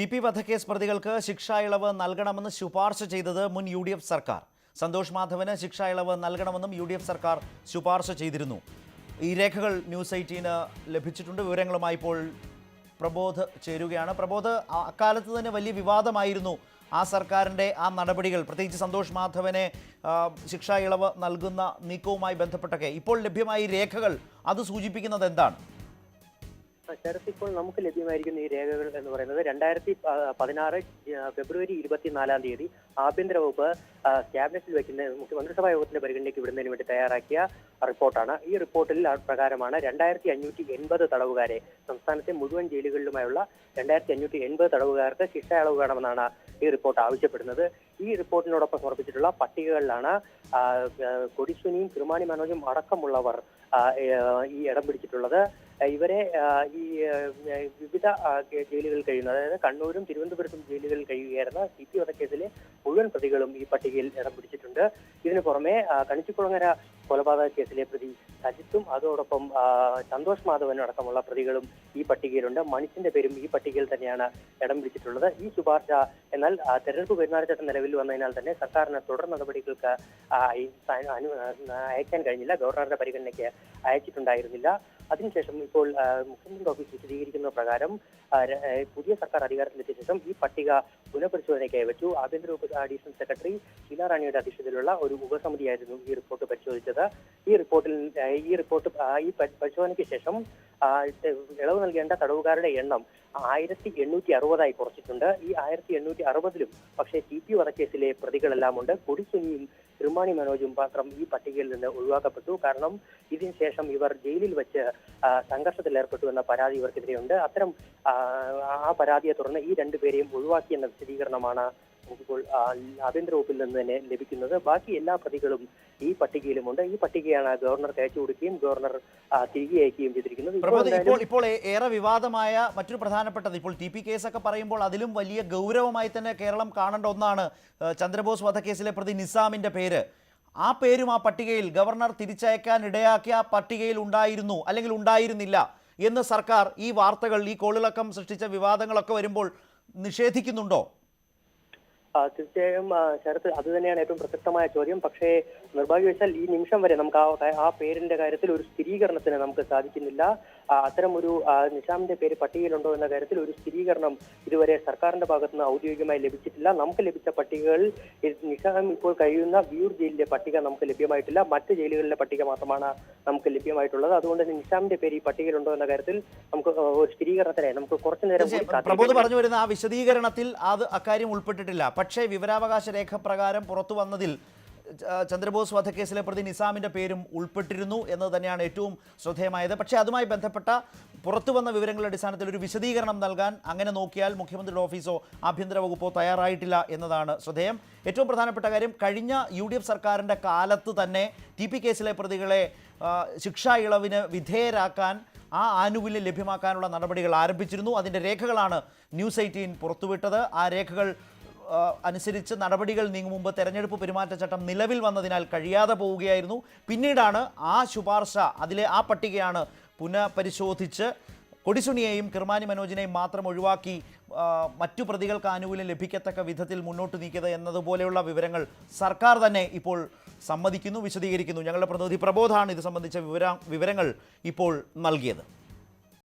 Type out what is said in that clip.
T P വധക്കേസ് പ്രതികൾക്ക് ശിക്ഷാ ഇളവ് നൽകണമെന്ന് ശുപാർശ ചെയ്തത് മുൻ യു ഡി എഫ് സർക്കാർ. സന്തോഷ് മാധവന് ശിക്ഷാ ഇളവ് നൽകണമെന്നും യു ഡി എഫ് സർക്കാർ ശുപാർശ ചെയ്തിരുന്നു. ഈ രേഖകൾ ന്യൂസ് എയ്റ്റീന് ലഭിച്ചിട്ടുണ്ട്. വിവരങ്ങളുമായി ഇപ്പോൾ പ്രബോധ് ചേരുകയാണ്. പ്രബോധ് അക്കാലത്ത് തന്നെ വലിയ വിവാദമായിരുന്നു ആ സർക്കാരിന്റെ ആ നടപടികൾ. പ്രത്യേകിച്ച് സന്തോഷ് മാധവനെ ശിക്ഷാ ഇളവ് നൽകുന്ന നീക്കവുമായി ബന്ധപ്പെട്ടൊക്കെ ഇപ്പോൾ ലഭ്യമായ രേഖകൾ അത് സൂചിപ്പിക്കുന്നത് എന്താണ്? ശരത് നമുക്ക് ലഭ്യമായിരിക്കുന്ന ഈ രേഖകൾ എന്ന് പറയുന്നത് രണ്ടായിരത്തി പതിനാറ് ഫെബ്രുവരി ഇരുപത്തിനാലാം തീയതി ആഭ്യന്തര വകുപ്പ് ക്യാബിനറ്റിൽ വെക്കുന്ന മന്ത്രിസഭാ യോഗത്തിന്റെ പരിഗണനയ്ക്ക് വിടുന്നതിന് വേണ്ടി തയ്യാറാക്കിയ റിപ്പോർട്ടാണ്. ഈ റിപ്പോർട്ടിൽ പ്രകാരമാണ് രണ്ടായിരത്തി അഞ്ഞൂറ്റി എൺപത് തടവുകാരെ സംസ്ഥാനത്തെ മുഴുവൻ ജയിലുകളിലുമായുള്ള രണ്ടായിരത്തി അഞ്ഞൂറ്റി എൺപത് തടവുകാർക്ക് ശിക്ഷ അളവ് വേണമെന്നാണ് ഈ റിപ്പോർട്ട് ആവശ്യപ്പെടുന്നത്. ഈ റിപ്പോർട്ടിനോടൊപ്പം സമർപ്പിച്ചിട്ടുള്ള പട്ടികകളിലാണ് കൊടിസുനിയും കിർമാണി മനോജും അടക്കമുള്ളവർ ഈ ഇടം പിടിച്ചിട്ടുള്ളത്. ഇവരെ ഈ വിവിധ ജയിലുകളിൽ കഴിയുന്ന. അതായത് കണ്ണൂരും തിരുവനന്തപുരത്തും ജയിലുകളിൽ കഴിയുകയായിരുന്ന സി പി വധക്കേസിലെ മുഴുവൻ പ്രതികളും ഈ പട്ടികയിൽ ഇടം പിടിച്ചിട്ടുണ്ട്. ഇതിനു പുറമെ കണിച്ചുകുളങ്ങര കൊലപാതക കേസിലെ പ്രതി സജിത്തും അതോടൊപ്പം സന്തോഷ് മാധവനും അടക്കമുള്ള പ്രതികളും ഈ പട്ടികയിലുണ്ട്. മനുഷ്യന്റെ പേരും ഈ പട്ടികയിൽ തന്നെയാണ് ഇടം പിടിച്ചിട്ടുള്ളത്. ഈ ശുപാർശ എന്നാൽ തെരഞ്ഞെടുപ്പ് പെരുമാറ്റച്ചട്ടം നിലവിൽ വന്നതിനാൽ തന്നെ സർക്കാരിന് തുടർ നടപടികൾക്ക് അയക്കാൻ കഴിഞ്ഞില്ല. ഗവർണറുടെ പരിഗണനയ്ക്ക് അയച്ചിട്ടുണ്ടായിരുന്നില്ല. അതിനുശേഷം ഇപ്പോൾ മുഖ്യമന്ത്രി ഓഫീസ് വിശദീകരിക്കുന്ന പ്രകാരം പുതിയ സർക്കാർ അധികാരത്തിലെത്തിയ ശേഷം ഈ പട്ടിക പുനഃപരിശോധനയ്ക്കായി വെച്ചു. ആഭ്യന്തര അഡീഷണൽ സെക്രട്ടറി ഷീല റാണിയുടെ അധ്യക്ഷതയിലുള്ള ഒരു ഉപസമിതിയായിരുന്നു ഈ റിപ്പോർട്ട് പരിശോധിച്ചത്. ഈ റിപ്പോർട്ടിൽ ഈ റിപ്പോർട്ട് ഈ പരിശോധനയ്ക്ക് ശേഷം ഇളവ് നൽകേണ്ട തടവുകാരുടെ എണ്ണം ആയിരത്തി എണ്ണൂറ്റി അറുപതായി കുറച്ചിട്ടുണ്ട്. ഈ ആയിരത്തി എണ്ണൂറ്റി അറുപതിലും പക്ഷേ ടി പി വധക്കേസിലെ പ്രതികളെല്ലാം ഉണ്ട്. കൊടിസുനിയും തിരുമാണി മനോജും മാത്രം ഈ പട്ടികയിൽ നിന്ന് ഒഴിവാക്കപ്പെട്ടു. കാരണം ഇതിനുശേഷം ഇവർ ജയിലിൽ വെച്ച് ഏർപ്പെട്ടു എന്ന പരാതി ഇവർക്കെതിരെയുണ്ട്. അത്തരം ആ പരാതിയെ തുടർന്ന് ഈ രണ്ടുപേരെയും ഒഴിവാക്കിയെന്ന വിശദീകരണമാണ് നമുക്കിപ്പോൾ ആ, ആഭ്യന്തര വകുപ്പിൽ നിന്ന് തന്നെ ലഭിക്കുന്നത്. ബാക്കി എല്ലാ പ്രതികളും ഈ പട്ടികയിലുമുണ്ട്. ഈ പട്ടികയാണ് ഗവർണർ അയച്ചു കൊടുക്കുകയും ഗവർണർ തിരികെ അയക്കുകയും ചെയ്തിരിക്കുന്നത്. ഇപ്പോൾ ഇപ്പോൾ ഇപ്പോൾ ഏറെ വിവാദമായ മറ്റൊരു പ്രധാനപ്പെട്ടത് ഇപ്പോൾ ടി പി ഒക്കെ പറയുമ്പോൾ അതിലും വലിയ ഗൗരവമായി തന്നെ കേരളം കാണേണ്ട ഒന്നാണ് ചന്ദ്രബോസ് വധക്കേസിലെ പ്രതി നിസാമിന്റെ പേര്. ആ പേരും ആ പട്ടികയിൽ ഗവർണർ തിരിച്ചയക്കാൻ ഇടയാക്കിയ ആ പട്ടികയിൽ ഉണ്ടായിരുന്നു അല്ലെങ്കിൽ ഉണ്ടായിരുന്നില്ല എന്ന് സർക്കാർ ഈ വാർത്തകൾ ഈ കോളിളക്കം സൃഷ്ടിച്ച വിവാദങ്ങളൊക്കെ വരുമ്പോൾ നിഷേധിക്കുന്നുണ്ടോ? തീർച്ചയായും ശരത് അത് തന്നെയാണ് ഏറ്റവും പ്രസക്തമായ ചോദ്യം. പക്ഷേ നിർഭാഗ്യവശാൽ ഈ നിമിഷം വരെ നമുക്ക് ആ ആ പേരിന്റെ കാര്യത്തിൽ ഒരു സ്ഥിരീകരണത്തിന് നമുക്ക് സാധിക്കുന്നില്ല. അത്തരം ഒരു നിഷാമിന്റെ പേര് പട്ടികയിലുണ്ടോ എന്ന കാര്യത്തിൽ ഒരു സ്ഥിരീകരണം ഇതുവരെ സർക്കാരിന്റെ ഭാഗത്ത് നിന്ന് ഔദ്യോഗികമായി ലഭിച്ചിട്ടില്ല. നമുക്ക് ലഭിച്ച പട്ടികകളിൽ നിഷാം ഇപ്പോൾ കഴിയുന്ന വിയൂർ ജയിലിലെ പട്ടിക നമുക്ക് ലഭ്യമായിട്ടില്ല. മറ്റ് ജയിലുകളിലെ പട്ടിക മാത്രമാണ് നമുക്ക് ലഭ്യമായിട്ടുള്ളത്. അതുകൊണ്ട് തന്നെ നിഷാമിന്റെ പേര് ഈ പട്ടികയിലുണ്ടോ എന്ന കാര്യത്തിൽ നമുക്ക് ഒരു സ്ഥിരീകരണത്തിനായി നമുക്ക് കുറച്ചു നേരം പ്രബോധ് പറഞ്ഞു വരുന്ന ആ വിശദീകരണത്തിൽ അത് അക്കാര്യം ഉൾപ്പെട്ടിട്ടില്ല. പക്ഷേ വിവരാവകാശ രേഖ പ്രകാരം പുറത്തു വന്നതിൽ ചന്ദ്രബോസ് വധക്കേസിലെ പ്രതി നിസാമിന്റെ പേരും ഉൾപ്പെട്ടിരുന്നു എന്നത് തന്നെയാണ് ഏറ്റവും ശ്രദ്ധേയമായത്. പക്ഷേ അതുമായി ബന്ധപ്പെട്ട പുറത്തു വന്ന വിവരങ്ങളുടെ അടിസ്ഥാനത്തിൽ ഒരു വിശദീകരണം നൽകാൻ അങ്ങനെ നോക്കിയാൽ മുഖ്യമന്ത്രിയുടെ ഓഫീസോ ആഭ്യന്തര വകുപ്പോ തയ്യാറായിട്ടില്ല എന്നതാണ് ശ്രദ്ധേയം. ഏറ്റവും പ്രധാനപ്പെട്ട കാര്യം കഴിഞ്ഞ യു ഡി എഫ് സർക്കാരിന്റെ കാലത്ത് തന്നെ ടി പി കേസിലെ പ്രതികളെ ശിക്ഷാ ഇളവിന് വിധേയരാക്കാൻ ആ ആനുകൂല്യം ലഭ്യമാക്കാനുള്ള നടപടികൾ ആരംഭിച്ചിരുന്നു. അതിന്റെ രേഖകളാണ് ന്യൂസ് എയ്റ്റീൻ പുറത്തുവിട്ടത്. ആ രേഖകൾ അനുസരിച്ച് നടപടികൾ നീങ്ങും മുമ്പ് തെരഞ്ഞെടുപ്പ് പെരുമാറ്റച്ചട്ടം നിലവിൽ വന്നതിനാൽ കഴിയാതെ പോവുകയായിരുന്നു. പിന്നീടാണ് ആ ശുപാർശ അതിലെ ആ പട്ടികയാണ് പുനഃപരിശോധിച്ച് കൊടിസുണിയെയും കിർമാനി മനോജിനെയും മാത്രം ഒഴിവാക്കി മറ്റു പ്രതികൾക്ക് ആനുകൂല്യം ലഭിക്കത്തക്ക വിധത്തിൽ മുന്നോട്ട് നീക്കിയത് എന്നതുപോലെയുള്ള വിവരങ്ങൾ സർക്കാർ തന്നെ ഇപ്പോൾ സമ്മതിക്കുന്നു വിശദീകരിക്കുന്നു. ഞങ്ങളുടെ പ്രതിനിധി പ്രബോധാണ് ഇത് സംബന്ധിച്ച വിവര വിവരങ്ങൾ ഇപ്പോൾ നൽകിയത്.